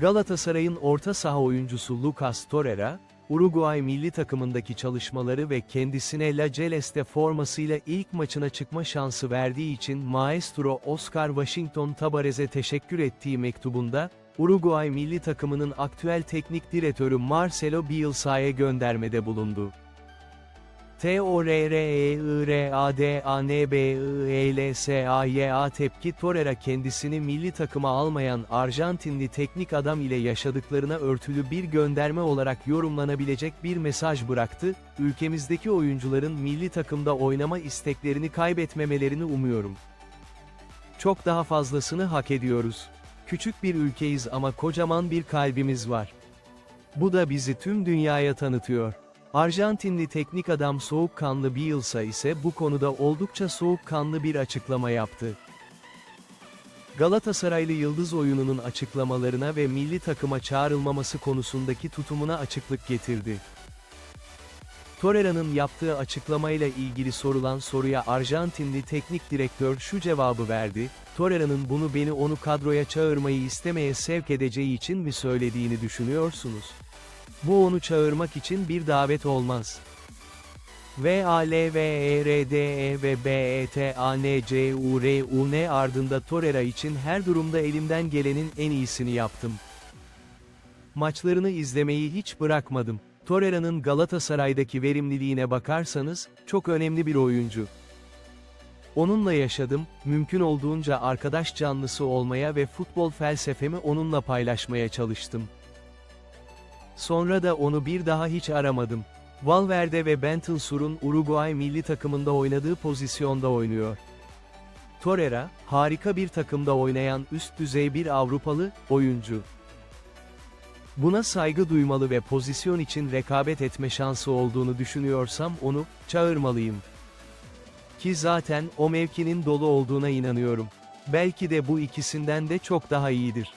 Galatasaray'ın orta saha oyuncusu Lucas Torreira, Uruguay milli takımındaki çalışmaları ve kendisine La Celeste formasıyla ilk maçına çıkma şansı verdiği için maestro Oscar Washington Tabarez'e teşekkür ettiği mektubunda, Uruguay milli takımının aktüel teknik direktörü Marcelo Bielsa'ya göndermede bulundu. T-O-R-R-I-R-A-D-A-N-B-I-E-L-S-A-Y-A tepki Torreira kendisini milli takıma almayan Arjantinli teknik adam ile yaşadıklarına örtülü bir gönderme olarak yorumlanabilecek bir mesaj bıraktı, ülkemizdeki oyuncuların milli takımda oynama isteklerini kaybetmemelerini umuyorum. Çok daha fazlasını hak ediyoruz. Küçük bir ülkeyiz ama kocaman bir kalbimiz var. Bu da bizi tüm dünyaya tanıtıyor. Arjantinli teknik adam soğukkanlı Bielsa ise bu konuda oldukça soğukkanlı bir açıklama yaptı. Galatasaraylı yıldız oyununun açıklamalarına ve milli takıma çağrılmaması konusundaki tutumuna açıklık getirdi. Torreira'nın yaptığı açıklamayla ilgili sorulan soruya Arjantinli teknik direktör şu cevabı verdi, Torreira'nın bunu beni onu kadroya çağırmayı istemeye sevk edeceği için mi söylediğini düşünüyorsunuz? Bu onu çağırmak için bir davet olmaz. V A L V E R D E ve B E T A N C U R U N ardında Torreira için her durumda elimden gelenin en iyisini yaptım. Maçlarını izlemeyi hiç bırakmadım. Torreira'nın Galatasaray'daki verimliliğine bakarsanız, çok önemli bir oyuncu. Onunla yaşadım, mümkün olduğunca arkadaş canlısı olmaya ve futbol felsefemi onunla paylaşmaya çalıştım. Sonra da onu bir daha hiç aramadım. Valverde ve Bentelsur'un Uruguay milli takımında oynadığı pozisyonda oynuyor. Torreira, harika bir takımda oynayan üst düzey bir Avrupalı oyuncu. Buna saygı duymalı ve pozisyon için rekabet etme şansı olduğunu düşünüyorsam onu çağırmalıyım. Ki zaten o mevkinin dolu olduğuna inanıyorum. Belki de bu ikisinden de çok daha iyidir.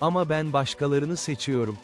Ama ben başkalarını seçiyorum.